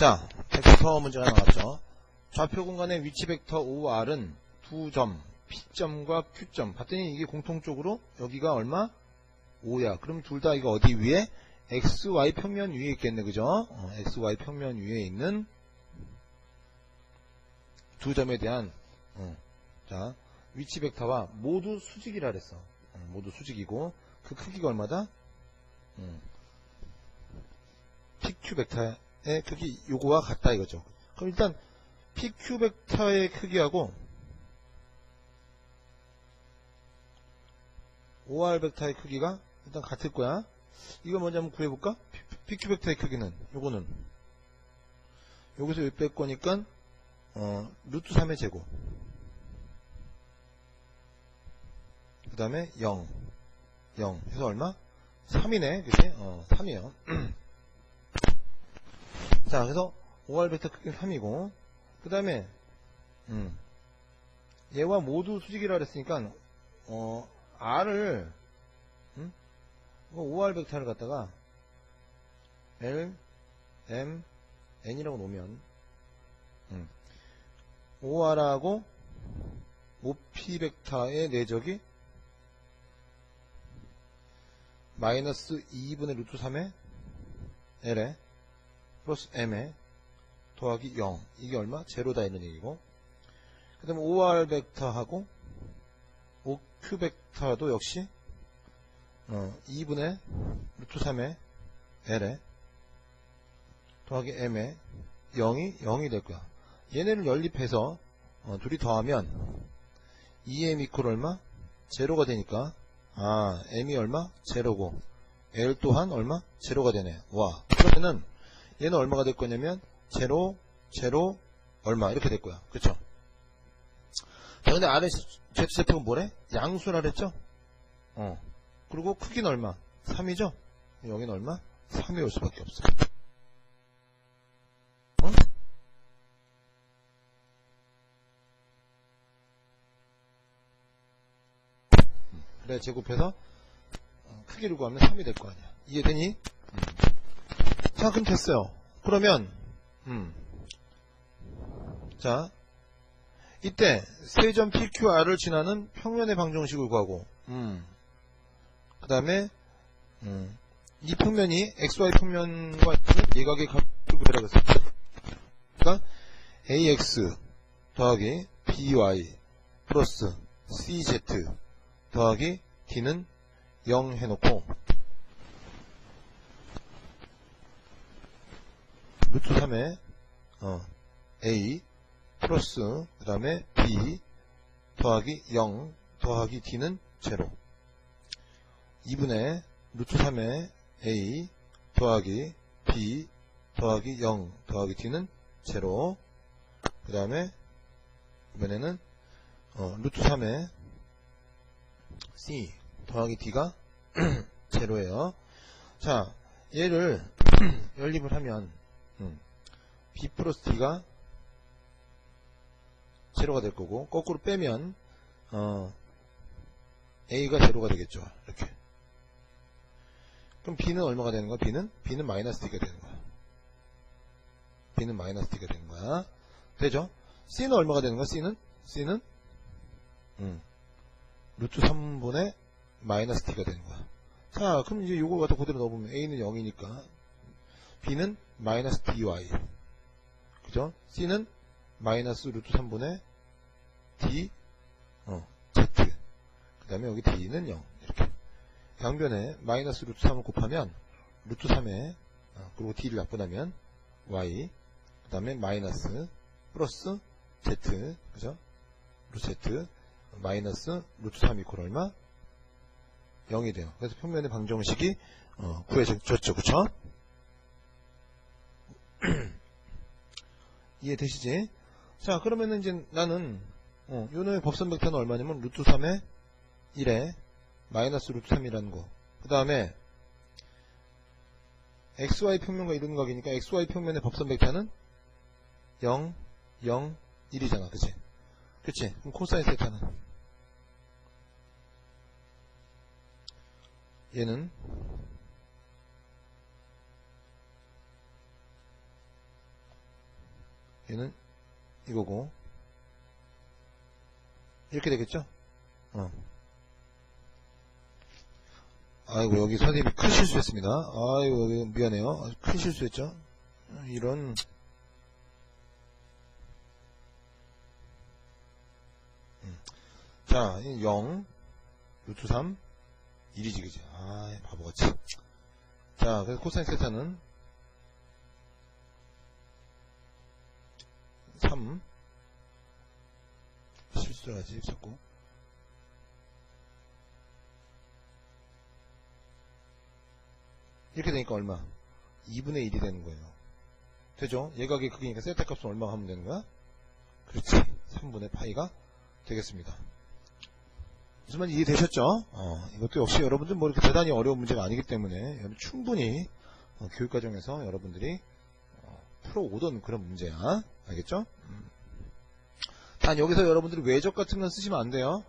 자, 벡터 문제가 나왔죠. 좌표 공간의 위치 벡터 OR은 두 점, P점과 Q점. 봤더니 이게 공통적으로 여기가 얼마? 5야. 그럼 둘 다 이거 어디 위에? XY 평면 위에 있겠네. 그죠? 어, XY 평면 위에 있는 두 점에 대한 어, 자 위치 벡터와 모두 수직이라 그랬어. 어, 모두 수직이고 그 크기가 얼마다? 음. PQ 벡터 의 크기 요거와 같다 이거죠. 그럼 일단 PQ 벡터의 크기하고 OR 벡터의 크기가 일단 같을 거야. 이거 먼저 한번 구해볼까? PQ 벡터의 크기는 요거는 여기서 여기 뺄 거니까 어, 루트 3의 제곱 그 다음에 0 0 해서 얼마? 3이네 그치? 어 3이에요 자 그래서 OR 벡터 크기는 3이고 그 다음에 음, 얘와 모두 수직이라 그랬으니까 어, R을 음? OR 벡터를 갖다가 L, M, N이라고 놓으면 음, OR하고 OP 벡터의 내적이 마이너스 2분의 루트 3의 L에 플러스 M에 더하기 0 이게 얼마? 제로다 이런 얘기고 그 다음에 OR 벡터하고 OQ 벡터도 역시 어, 2분의 루트 3의 L에 더하기 M에 0이 0이 될 거야 얘네를 연립해서 어, 둘이 더하면 2M 이퀄 얼마? 제로가 되니까 아 M이 얼마? 제로고 L 또한 얼마? 제로가 되네 와 그러면은 얘는 얼마가 될 거냐면 제로 제로 얼마 이렇게 될 거야 그쵸 자 근데 아래 Z세표는 뭐래? 양수라 그랬죠? 어 그리고 크기는 얼마? 3이죠? 여기는 얼마? 3이 올 수밖에 없어 어? 그래 제곱해서 어, 크기를 구하면 3이 될 거 아니야 이해되니? 음. 자 그럼 됐어요 그러면 음. 자 이때 세점 PQR을 지나는 평면의 방정식을 구하고 음. 그 다음에 음. 이 평면이 XY 평면과 예각의 구해라고 했어요 그러니까 AX 더하기 BY 플러스 CZ 더하기 D는 0 해놓고 루트 3에 어, A 플러스 그 다음에 B 더하기 0 더하기 D는 제로. 2분의 루트 3에 A 더하기 B 더하기 0 더하기 D는 제로. 그 다음에 이번에는 어, 루트 3에 C 더하기 D가 제로예요. 자 얘를 연립을 하면 음, B 플러스 D가 제로가 될 거고 거꾸로 빼면 어, A가 제로가 되겠죠. 이렇게. 그럼 B는 얼마가 되는 거야? B는 B는 마이너스 D가 되는 거야. B는 마이너스 D가 되는 거야. 되죠? C는 얼마가 되는 거야? C는? C는? 음, 루트 3분의 마이너스 D가 되는 거야. 자 그럼 이제 요거 갖다 그대로 넣어보면 A는 0이니까 B는 마이너스 dy 그죠? C는 마이너스 루트 3분의 d 어, z 그 다음에 여기 d는 0 이렇게 양변에 마이너스 루트 3을 곱하면 루트 3에 어, 그리고 d를 약분하면 y 그 다음에 마이너스 플러스 z 그죠? 루트 z 마이너스 루트 3 이퀄 얼마? 0이 돼요. 그래서 평면의 방정식이 어, 구해졌죠. 그쵸? 이해되시지? 자, 그러면은 이제 나는, 어, 요 놈의 법선 벡터는 얼마냐면, 루트 3에 1에 마이너스 루트 3이라는 거. 그 다음에, xy 평면과 이런 각이니까, xy 평면의 법선 벡터는 0, 0, 1이잖아. 그치? 그치? 그럼 코사인 세타는? 얘는 얘는 이거고 이렇게 되겠죠? 어. 아이고 여기 선생님이 큰 실수했습니다. 아이고 여기 미안해요. 큰 실수했죠? 이런 음. 자, 0 루트 3 1이지 그지? 아 바보같이 자 그래서 코사인 세타는 3 실수를 하지 자꾸 이렇게 되니까 얼마? 2분의 1이 되는 거예요 되죠? 예각이 크기니까 세타 값은 얼마 하면 되는 거야? 그렇지 3분의 파이가 되겠습니다 무슨 말인지 이해되셨죠? 어, 이것도 역시 여러분들 뭐 이렇게 대단히 어려운 문제가 아니기 때문에 충분히 어, 교육과정에서 여러분들이 어, 풀어오던 그런 문제야 알겠죠? 음. 단 여기서 여러분들이 외적 같은 건 쓰시면 안 돼요